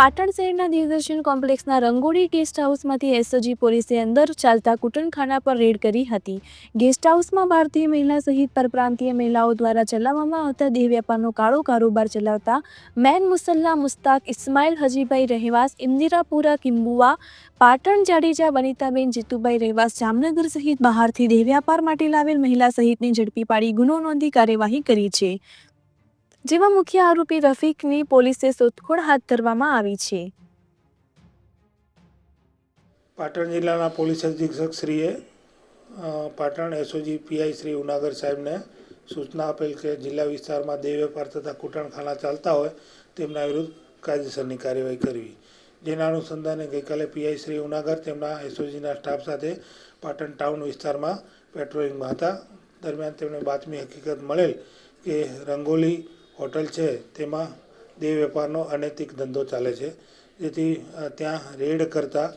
પાટણ શહેરના દેવદર્શન કોમ્પ્લેક્સના રંગોળી ગેસ્ટ હાઉસમાંથી એસઓજી પોલીસે અંદર ચાલતા કુટનખાના પર રેડ કરી હતી. ગેસ્ટ હાઉસમાં ભારતીય મહિલા સહિત પરપ્રાંતીય મહિલાઓ દ્વારા ચલાવવામાં આવતા દેહ વેપારનો કાળો કારોબાર ચલાવતા મેન મુસલ્લા મુસ્તાક ઇસ્માઇલ હજીભાઈ રહેવાસ, ઇન્દિરાપુરા કિંબુવા, પાટણ જાડેજા વનિતાબેન જીતુભાઈ રહેવાસ, જામનગર સહિત બહારથી દેહ વ્યાપાર માટે લાવેલ મહિલા સહિતને ઝડપી પાડી ગુનો નોંધી કાર્યવાહી કરી છે. જેમાં મુખ્ય આરોપી રફીકની પોલીસે શોધખોળ હાથ ધરવામાં આવી છે. પાટણ જિલ્લાના પોલીસ અધિક્ષક શ્રીએ પાટણ એસઓજી પીઆઈ શ્રી ઉનાગર સાહેબને સૂચના આપેલ કે જિલ્લા વિસ્તારમાં દેહ વેપાર તથા કૂટણખાના ચાલતા હોય તેમના વિરુદ્ધ કાયદેસરની કાર્યવાહી કરવી. જેના અનુસંધાને ગઈકાલે પીઆઈ શ્રી ઉનાગર તેમના એસઓજીના સ્ટાફ સાથે પાટણ ટાઉન વિસ્તારમાં પેટ્રોલિંગમાં હતા. દરમિયાન તેમને બાતમી હકીકત મળેલ કે રંગોલી હોટલ છે, તેમાં દેહ વેપારનો અનૈતિક ધંધો ચાલે છે. જેથી ત્યાં રેડ કરતાં,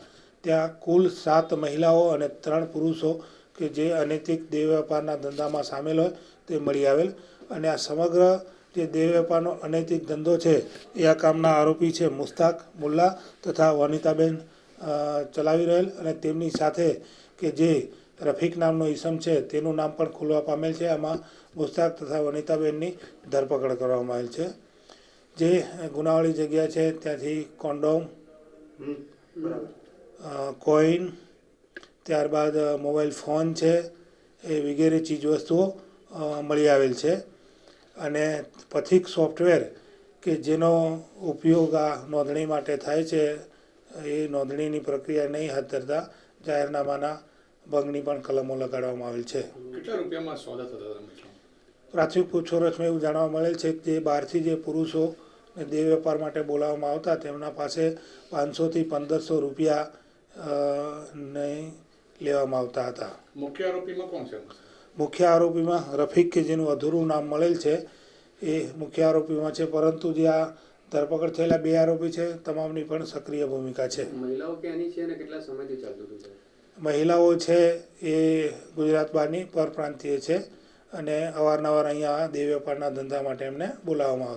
ત્યાં કુલ સાત મહિલાઓ અને ત્રણ પુરુષો કે જે અનૈતિક દેહ વેપારના ધંધામાં સામેલ હોય, તે મળી આવેલ. અને આ સમગ્ર જે દેહ વેપારનો અનૈતિક ધંધો છે, એ આ કામના આરોપી છે મુસ્તાક મુલ્લા તથા વનિતાબેન ચલાવી રહેલ. અને તેમની સાથે કે જે રફીક નામનો ઈસમ છે, તેનું નામ પણ ખુલવા પામેલ છે. આમાં મુસ્તાક તથા વનિતાબેનની ધરપકડ કરવામાં આવેલ છે. જે ગુનાવાળી જગ્યા છે, ત્યાંથી કોન્ડોમ કોઈન, ત્યારબાદ મોબાઈલ ફોન છે, એ વગેરે ચીજવસ્તુઓ મળી આવેલ છે. અને પથિક સોફ્ટવેર કે જેનો ઉપયોગ આ નોંધણી માટે થાય છે, એ નોંધણીની પ્રક્રિયા નહીં હાથ ધરતા જાહેરનામાના ભંગની પણ કલમો લગાડવામાં આવેલ છે. કેટલા રૂપિયામાં સોદા થતા પ્રાથમિક પૂછપરછમાં એવું જાણવા મળેલ છે કે જે બહારથી જે પુરુષો ને દેહ વેપાર માટે બોલાવવામાં આવતા તેમના પાસે પાંચસોથી પંદરસો રૂપિયા નહીં લેવામાં આવતા હતા. મુખ્ય આરોપીમાં કોણ છે? મુખ્ય આરોપીમાં રફીક કે જેનું અધૂરું નામ મળેલ છે એ મુખ્ય આરોપીમાં છે પરંતુ જે આ ધરપકડ થયેલા બે આરોપી છે તમામની પણ સક્રિય ભૂમિકા છે. મહિલાઓ ક્યાંની છે અને કેટલા સમયથી ચાલતું હતું? મહિલાઓ છે એ ગુજરાત બહારની પરપ્રાંતીય છે અને અવારનવાર અહીંયા દેહ વેપારના ધંધા માટે એમને બોલાવવામાં આવતા